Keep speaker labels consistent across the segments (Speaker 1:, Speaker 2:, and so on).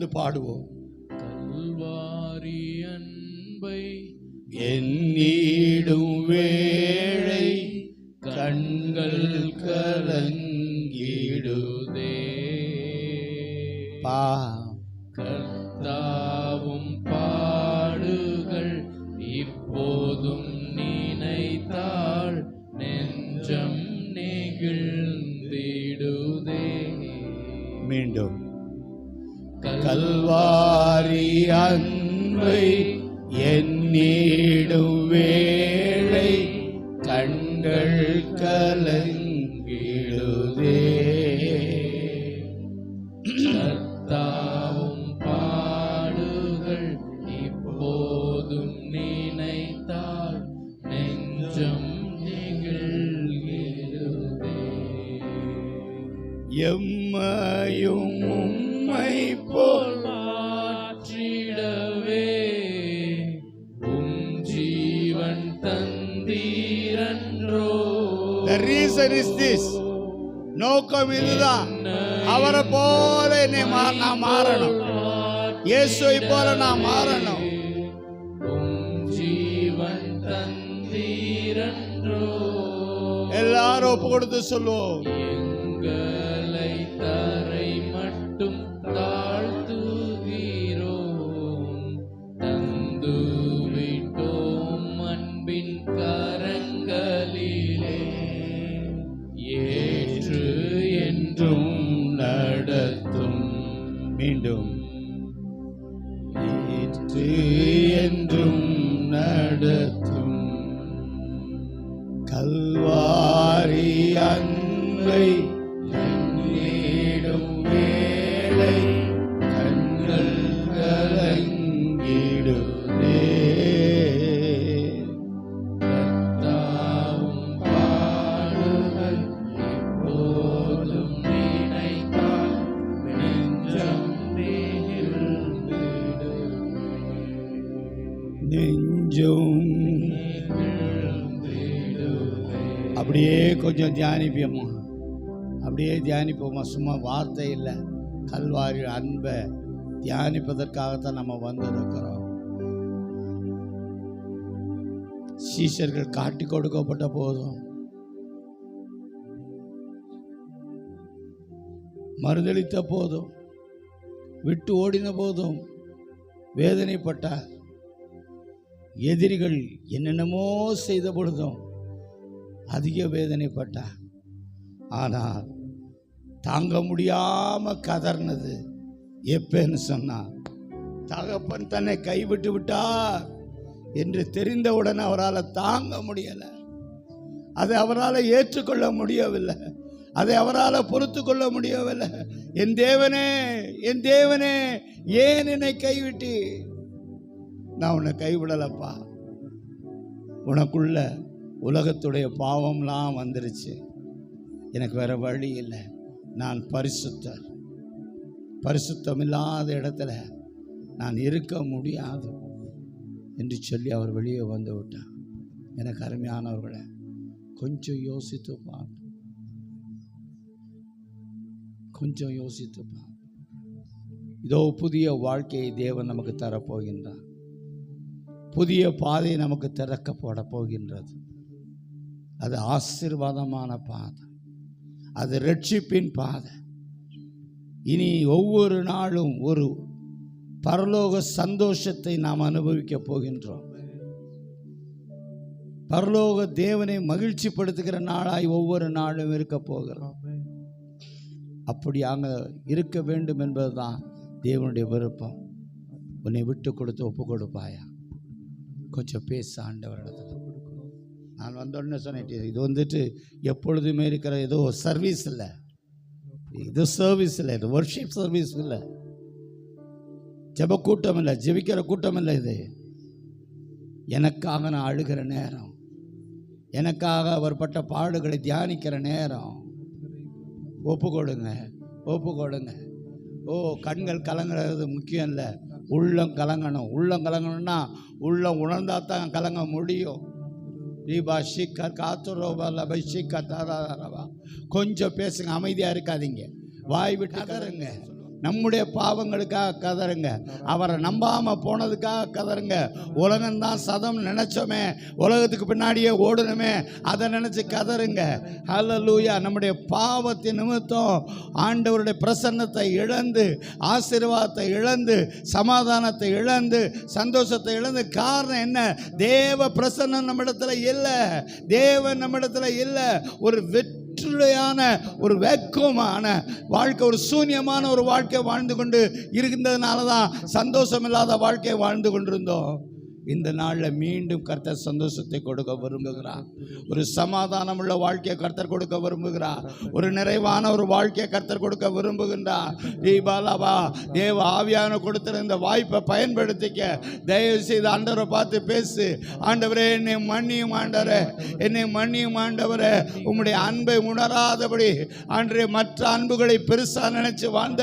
Speaker 1: உணர்ந்து பாடுவோம்.
Speaker 2: கல்வாரி அன்பை
Speaker 1: எண்ணீடும் வேளை கண்கள் கலங்கிடுதே கண்கள் கலங்கிடுதே.
Speaker 2: கர்த்தாவும் பாடுகள் இப்போதும் நினைத்தால் நெஞ்சம் நெகிழ்கிறதே.
Speaker 1: எம்மையும் உம்மை போல்
Speaker 2: மாற்றிடவே. உம் ஜீவன் தந்தீரன்றோ
Speaker 1: The reason is this. நோக்கம் இதுதான் அவரை போல என்னை நான் மாறணும் இயேசுவை போல நான் மாறணும் எல்லாரும் ஒப்பு கொடுத்து சொல்லுவோம்
Speaker 2: எங்களை தரை மட்டும் தாழ்த்துகிறோம் தந்து விட்டோம் அன்பின் கா
Speaker 1: மீண்டும் கொஞ்சம் தியானிப்போம்மா அப்படியே தியானிப்போம்மா சும்மா வார்த்தை இல்லை. கல்வாரி அன்பை தியானிப்பதற்காகத்தான் நம்ம வந்திருக்கிறோம். சீஷர்கள் காட்டி கொடுக்கப்பட்ட போதும். மறுதளித்த போதும். விட்டு ஓடின போதும். வேதனைப்பட்டார் எதிரிகள் என்னென்னமோ செய்த பொழுதும் அதிக வேதனைப்பட்டா. ஆனால் தாங்க முடியாமல் கதர்னது எப்பேன்னு சொன்னார் தகப்பன் தன்னை கைவிட்டு விட்டார் என்று தெரிந்தவுடன் அவரால் தாங்க முடியலை. அதை அவரால் ஏற்றுக்கொள்ள முடியவில்லை. அதை அவரால் பொறுத்து கொள்ள முடியவில்லை. என் தேவனே என் தேவனே ஏன் என்னை கைவிட்டு நான் உன்னை கைவிடலப்பா. உனக்குள்ள உலகத்துடைய பாவம்லாம் வந்துருச்சு. எனக்கு வேற வழி இல்லை. நான் பரிசுத்தர். பரிசுத்தம் இல்லாத இடத்துல நான் இருக்க முடியாது என்று சொல்லி அவர் வெளியே வந்து விட்டார். எனக்கு அருமையானவர்களை கொஞ்சம் யோசித்து பாருங்க கொஞ்சம் யோசித்து பாருங்க இதோ புதிய வாழ்க்கையை தேவன் நமக்கு தரப்போகின்றார். புதிய பாதை நமக்கு திறக்கப்பட போகின்றது. அது ஆசீர்வாதமான பாதை. அது ரட்சிப்பின் பாதை. இனி ஒவ்வொரு நாளும் ஒரு பரலோக சந்தோஷத்தை நாம் அனுபவிக்க போகின்றோம். பரலோக தேவனை மகிழ்ச்சிப்படுத்துகிற நாளாய் ஒவ்வொரு நாளும் இருக்க போகிறோம் அப்படி அங்கே இருக்க வேண்டும் என்பதுதான் தேவனுடைய விருப்பம். உன்னை விட்டு கொடுத்து ஒப்பு கொடுப்பாயா? கொஞ்சம் பேச ஆண்டவரிடத்துல. நான் வந்தோடனே சொன்னேன் இது வந்துட்டு எப்பொழுதுமே இருக்கிற ஏதோ சர்வீஸ் இல்லை. இது சர்வீஸ் இல்லை இது ஒர்ஷிப் சர்வீஸ் இல்லை. ஜெப கூட்டம் இல்லை ஜெபிக்கிற கூட்டம் இல்லை இது. எனக்காக நான் அழுகிற நேரம். எனக்காக அவர் பட்ட பாடுகளை தியானிக்கிற நேரம். ஒப்பு கொடுங்க ஒப்பு கொடுங்க ஓ கண்கள் கலங்குறது முக்கியம் இல்லை. உள்ளம் கலங்கணும். உள்ளம் கலங்கணும்னா உள்ளம் உணர்ந்தால் தான் கலங்க முடியும். தீபா ஷிக்கா காத்துரோபா லபை ஷிக்கா தாராரவா கொஞ்சம் பேசுங்க அமைதியாக இருக்காதீங்க. வாய் விட்டு கதறுங்க. நம்முடைய பாவங்களுக்காக கதறுங்க அவரை நம்பாம போனதுக்காக கதறுங்க உலகம்தான் சதம் நினைச்சோமே. உலகத்துக்கு பின்னாடியே ஓடணுமே. அதை நினைச்சு கதறுங்க லூயா நம்முடைய பாவத்தின் நிமித்தம் ஆண்டவருடைய பிரசன்னத்தை இழந்து ஆசீர்வாதத்தை இழந்து சமாதானத்தை இழந்து சந்தோஷத்தை இழந்து. காரணம் என்ன? தேவ பிரசன்னம் நம்மிடத்துல இல்லை. தேவன் நம்மிடத்துல இல்லை. ஒரு வெற்றி வெற்றுடையான ஒரு வேக்கமான வாழ்க்கை ஒரு சூன்யமான ஒரு வாழ்க்கை வாழ்ந்து கொண்டு இருக்கின்றதுனால தான் சந்தோஷம் இல்லாத வாழ்க்கையை வாழ்ந்து கொண்டிருந்தோம். இந்த நாளில் மீண்டும் கர்த்தர் சந்தோஷத்தை கொடுக்க விரும்புகிறார். ஒரு சமாதானம் உள்ள வாழ்க்கையை கர்த்தர் கொடுக்க விரும்புகிறார். ஒரு நிறைவான ஒரு வாழ்க்கையை கர்த்தர் கொடுக்க விரும்புகின்றார். தீபாலாவா தேவ ஆவியான கொடுத்திருந்த இந்த வாய்ப்பை பயன்படுத்திக்க தயவு செய்து ஆண்டவரை பார்த்து பேசு. ஆண்டவரே என்னை மன்னியும் ஆண்டவரே. என்னை மன்னியும் ஆண்டவரே. உம்முடைய அன்பை உணராதபடி ஆண்டரே மற்ற அன்புகளை பெருசாக நினைச்சு வாழ்ந்த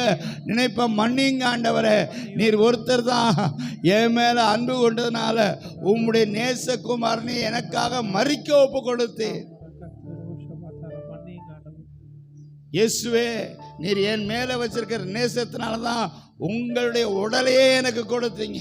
Speaker 1: நினைப்ப மன்னிங்க ஆண்டவரே. நீர் ஒருத்தர் தான் என் மேல அன்பு கொண்டதுனால உம்முடைய நேசகுமாரனை எனக்காக மறிக்க ஒப்பு கொடுத்தேன் இயேசுவே நீர் என் மேல வச்சிருக்கிற நேசத்தினால தான் உங்களுடைய உடலையே எனக்கு கொடுத்தீங்க.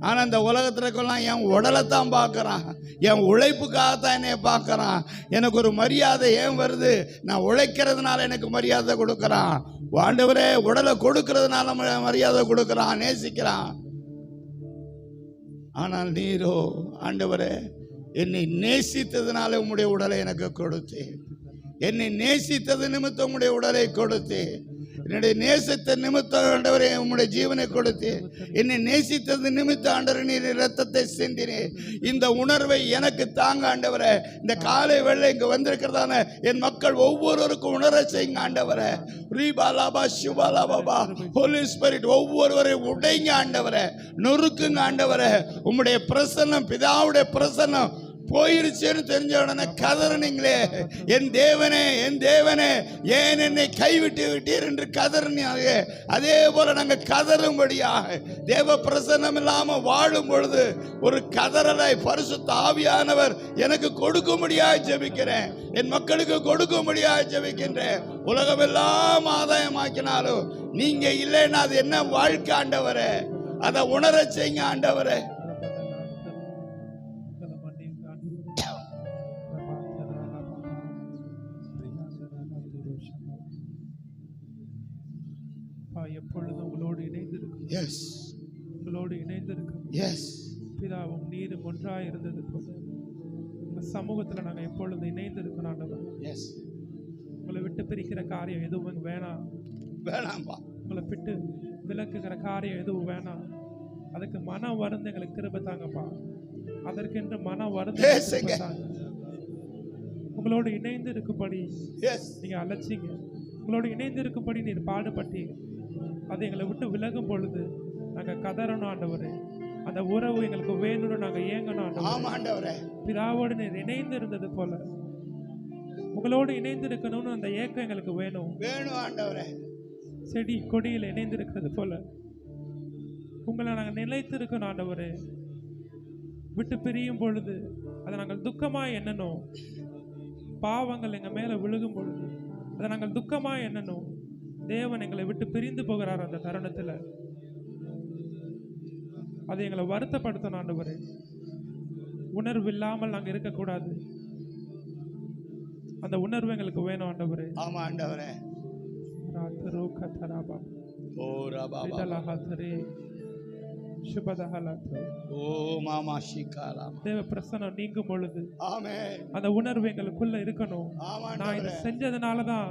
Speaker 1: ஆனால் இந்த உலகத்துலக்கெல்லாம் என் உடலை தான் பார்க்கறான். என் உழைப்புக்காகத்தான் என்னை பார்க்குறான். எனக்கு ஒரு மரியாதை ஏன் வருது? நான் உழைக்கிறதுனால எனக்கு மரியாதை கொடுக்குறான். ஆண்டவரே உடலை கொடுக்கறதுனால ம- மரியாதை கொடுக்குறான் நேசிக்கிறான். ஆனால் நீரோ ஆண்டவரே என்னை நேசித்ததுனால உம்முடைய உடலை எனக்கு கொடுத்தேன் என்னை நேசித்தது நிமித்தம் உம்முடைய உடலை கொடுத்தேன் என்னுடைய நேசத்தை நிமித்தம் ஆண்டவரே உம்முடைய ஜீவனை கொடுத்தேன் என்னை நேசித்தது நிமித்தம் ஆண்டவர் நீர் ரத்தத்தை சிந்தினேன் இந்த உணர்வை எனக்கு தாங்க ஆண்டவரே. இந்த காலை வெள்ளை இங்கே வந்திருக்கிறதான என் மக்கள் ஒவ்வொருவருக்கும் உணர செய்யுங்க ஆண்டவரே. ரீபாலாபா சிவாலாபாபா ஹோலி ஸ்பிரிட் ஒவ்வொருவரையும் உடைங்க ஆண்டவரே. நொறுக்குங்க ஆண்டவரே. உம்முடைய பிரசன்னம் பிதாவுடைய பிரசன்னம் போயிருச்சுன்னு தெரிஞ்ச உடனே கதறினீங்களே என் தேவனே என் தேவனே ஏன் என்னை கைவிட்டு விட்டீர்? என்று கதறினாங்க. அதே போல நாங்கள் கதறும்படியாக தேவ பிரசன்னம் இல்லாமல் வாழும் பொழுது ஒரு கதறலை பரிசு தாவியானவர் எனக்கு கொடுக்கும்படியாக ஜெபிக்கிறேன். என் மக்களுக்கு கொடுக்கும்படியாக ஜெபிக்கின்றேன். உலகமெல்லாம் ஆதாயமாக்கினாலும் நீங்க இல்லைன்னா அது என்ன வாழ்க்கை ஆண்டவரே? அதை உணர செய்யுங்க ஆண்டவரே. எஸ்
Speaker 3: பிதாவும் நீரும் ஒன்றாய் இருந்தது போல உங்க சமூகத்துல நாங்க எப்பொழுதும் இணைந்திருக்கணும் ஆண்டவர்.
Speaker 1: எஸ்
Speaker 3: உங்களை விட்டு பிரிக்கிற காரியம் எதுவும் வேணாம்.
Speaker 1: வேணாம்பா.
Speaker 3: உங்களை விட்டு விலக்குகிற காரியம் எதுவும் வேணாம். அதுக்கு மன வருந்த எங்களுக்கு கிருபை தாங்கப்பா. அதற்கென்று மன வருந்த. உங்களோடு இணைந்து இருக்கும்படி நீங்க அழைச்சிங்க. உங்களோடு இணைந்து இருக்கும்படி நீர் பாடுபட்டீங்க அது எங்களை விட்டு விலகும் பொழுது நாங்க கதறணும் ஆண்டவரே. அந்த உறவு எங்களுக்கு வேணும்னு நாங்க ஏங்கணும் ஆண்டவரே.
Speaker 1: ஆமா ஆண்டவரே.
Speaker 3: பிதாவோடு நீர் இணைந்து இருந்தது போல. உங்களோடு இணைந்து இருக்கணும்னு அந்த ஏக்கம் எங்களுக்கு வேணும்.
Speaker 1: வேணும் ஆண்டவரே.
Speaker 3: செடி கொடியில் இணைந்து இருக்கிறது போல. உங்களை நாங்கள் நிலைத்து இருக்கணும் ஆண்டவரே. விட்டு பிரியும் பொழுது அதை நாங்கள் துக்கமா எண்ணணும். பாவங்கள் எங்க மேல விழுகும் பொழுது அதை நாங்கள் துக்கமா எண்ணணும். தேவன் எங்களை விட்டு பிரிந்து போகிறார் அந்த தருணத்துல. அதை எங்களை வருத்தப்படுத்தணும் ஆண்டவரே. உணர்வு இல்லாமல் நாங்கள் இருக்கக்கூடாது. அந்த உணர்வு எங்களுக்கு வேணும் ஆண்டவரே.
Speaker 1: ஆமா ஆண்டவரே.
Speaker 3: ராத்தரோ கதராபா
Speaker 1: ஓ
Speaker 3: விடலஹாத்தரே சுபதஹலத்ரே
Speaker 1: ஓ மாமா ஷிகாலாம்
Speaker 3: தேவ பிரசனம் நீங்கும் பொழுது
Speaker 1: ஆமே.
Speaker 3: அந்த உணர்வு எங்களுக்குள்ள இருக்கணும். நான் இதை செஞ்சதுனால தான்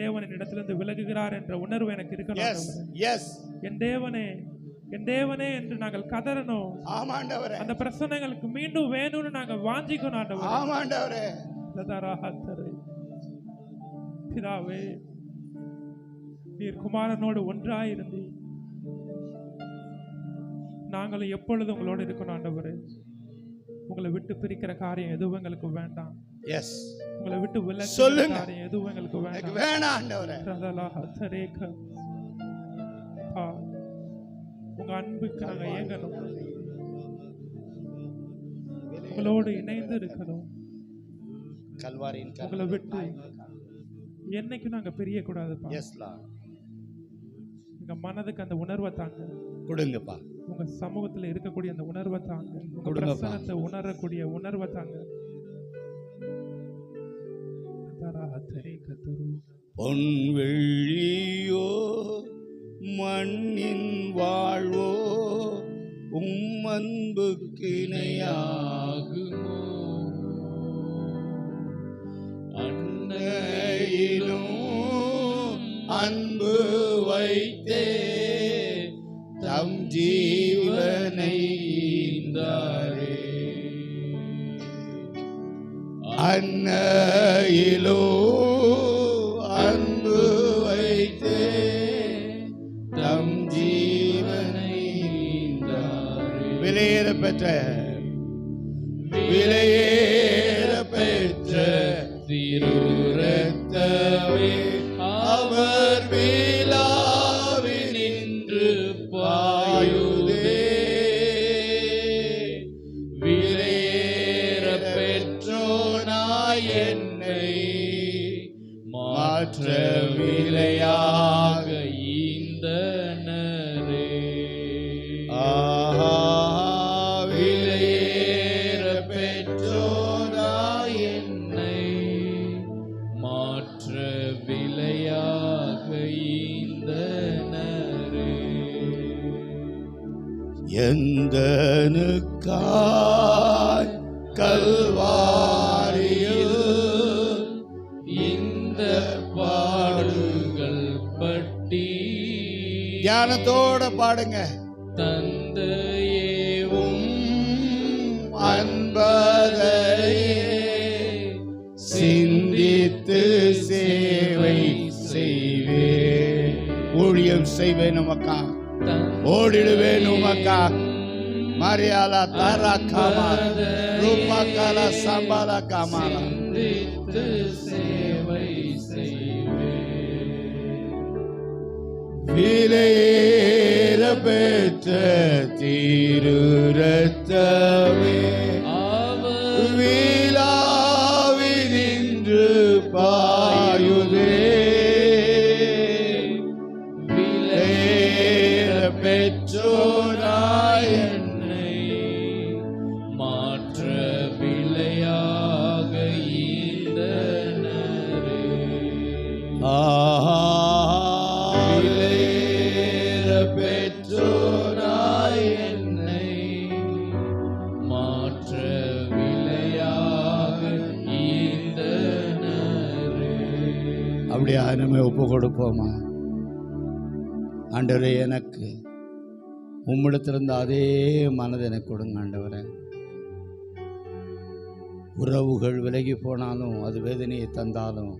Speaker 3: தேவன் இடத்திலிருந்து விலகுகிறார் என்ற உணர்வு எனக்கு இருக்கணும்.
Speaker 1: எஸ்
Speaker 3: என் தேவனே என் தேவனே என்று நாங்கள் கதறணும்.
Speaker 1: ஆமா ஆண்டவரே
Speaker 3: அந்த பிரசனம் எங்களுக்கு மீண்டும் வேணும்னு நாங்கள் வாஞ்சிக்கணும் ஆண்டவரே.
Speaker 1: ஆமா ஆண்டவரே
Speaker 3: லதராஹத்தரே. பிதாவே நீர் குமாரனோடு ஒன்றாயிருந்து நாங்களும் எப்பொழுதும் உங்களோடு இருக்கணும் ஆண்டவரே. உங்களை விட்டு பிரிக்கிற காரியம் எதுவும் எங்களுக்கு வேண்டாம்.
Speaker 1: எஸ்
Speaker 3: உங்களை விட்டு விலகிற
Speaker 1: சொல்லுங்க.
Speaker 3: காரியம் எதுவும் எங்களுக்கு வேண்டாம்.
Speaker 1: வேணாம் ஆண்டவரே.
Speaker 3: ரதலாஹத்தரேக. அப்பா, உங்க அன்புக்கு நாங்க ஏங்கணும் உங்களோடு இணைந்து இருக்கணும்.
Speaker 1: கல்வாரியின்
Speaker 3: உங்களை விட்டு என்னைக்கும் நாங்க பிரியக்கூடாதுப்பா.
Speaker 1: எஸ் லா
Speaker 3: எங்க மனதுக்கு அந்த உணர்வை தாங்க.
Speaker 1: கொடுங்கப்பா.
Speaker 3: உங்க சமூகத்துல இருக்கக்கூடிய அந்த உணர்வை தாங்க. உங்க. பிரசனத்தை உணரக்கூடிய உணர்வை தாங்க.
Speaker 1: பொன் வெள்ளியோ மண்ணின் வாழ்வோ உம் அன்புக்கு அன்னையிலும் அன்பு வைத்தே தம் ஜீவனை அன்னையிலோ எந்தனுக்காய் கல்வாரியில்
Speaker 2: இந்த பாடுகள் பட்டி
Speaker 1: தியானத்தோட பாடுங்க.
Speaker 2: தந்தையேவும்
Speaker 1: அன்பதையே சிந்தித்து சேவை செய்வே. ஊழியம் செய்வேன் உமக்கா. ஓடிடுவேன் உமக்கா. மரியாலா தாரா காமா. ரூபா காலா சம்பாலா காமாலா.
Speaker 2: சேவை
Speaker 1: விலையேற பெற்ற தீருரத்தமே.
Speaker 2: அவர்
Speaker 1: அப்படியே அருமை ஒப்பு கொடுப்போமா? ஆண்டவரே எனக்கு உம்மிடத்திலிருந்து அதே மனதை எனக்கு கொடுங்க ஆண்டவரே. உறவுகள் விலகி போனாலும் அது வேதனையை தந்தாலும்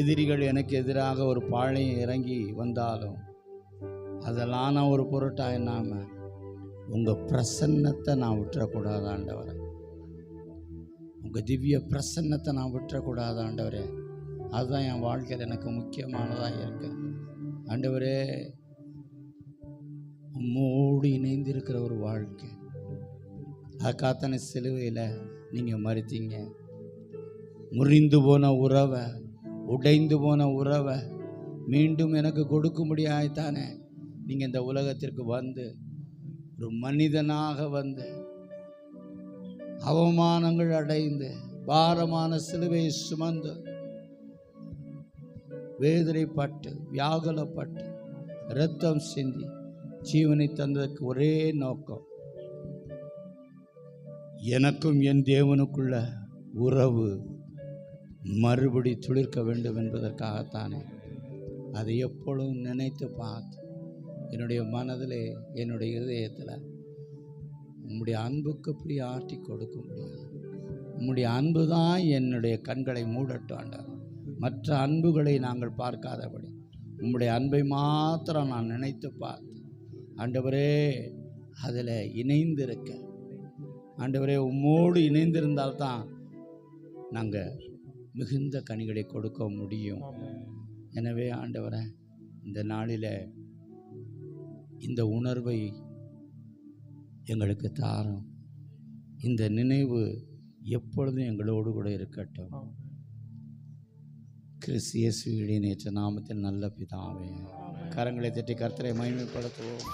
Speaker 1: எதிரிகள் எனக்கு எதிராக ஒரு பாழையும் இறங்கி வந்தாலும் அதெல்லாம் நான் ஒரு பொருட்டா என்னாமல் உங்கள் பிரசன்னத்தை நான் விட்டுறக்கூடாது ஆண்டவரே. உங்கள் திவ்ய பிரசன்னத்தை நான் விட்டுறக்கூடாது ஆண்டவரே. அதுதான் என் வாழ்க்கையில் எனக்கு முக்கியமானதாக இருக்கு. ஆண்டவரே உம்மோடு இணைந்திருக்கிற ஒரு வாழ்க்கை. அக்காத்தனை சிலுவையில் நீங்கள் மறுத்தீங்க. முறிந்து போன உறவை உடைந்து போன உறவை மீண்டும் எனக்கு கொடுக்கும்படியாய்த்தானே நீங்கள் இந்த உலகத்திற்கு வந்து ஒரு மனிதனாக வந்து அவமானங்கள் அடைந்து பாரமான சிலுவையை சுமந்து வேதனைப்பட்டு வியாகுலப்பட்டு இரத்தம் சிந்தி ஜீவனை தந்ததற்கு ஒரே நோக்கம். எனக்கும் என் தேவனுக்குள்ள உறவு மறுபடி துளிர்க்க வேண்டும் என்பதற்காகத்தானே அதை எப்பொழுதும் நினைத்து பார்த்து என்னுடைய மனதிலே என்னுடைய இதயத்தில் உம்முடைய அன்புக்கு இப்படி ஆட்டி கொடுக்க முடியாது உம்முடைய அன்பு தான் என்னுடைய கண்களை மூடட்டும் மற்ற அன்புகளை நாங்கள் பார்க்காதபடி உம்முடைய அன்பை மாத்திரம் நான் நினைத்து பார்த்து ஆண்டவரே அதில் இணைந்திருக்க. ஆண்டவரே உம்மோடு இணைந்திருந்தால்தான் நாங்கள் மிகுந்த கனிகளை கொடுக்க முடியும். எனவே ஆண்டவரே இந்த நாளில் இந்த உணர்வை எங்களுக்கு தாரும். இந்த நினைவு எப்பொழுதும் எங்களோடு கூட இருக்கட்டும். கிறிஸ்து இயேசுவிடைய நேற்று நாமத்தில் நல்ல பிதாவே. கரங்களை தட்டி கர்த்தரை மகிமைப்படுத்துவோம்.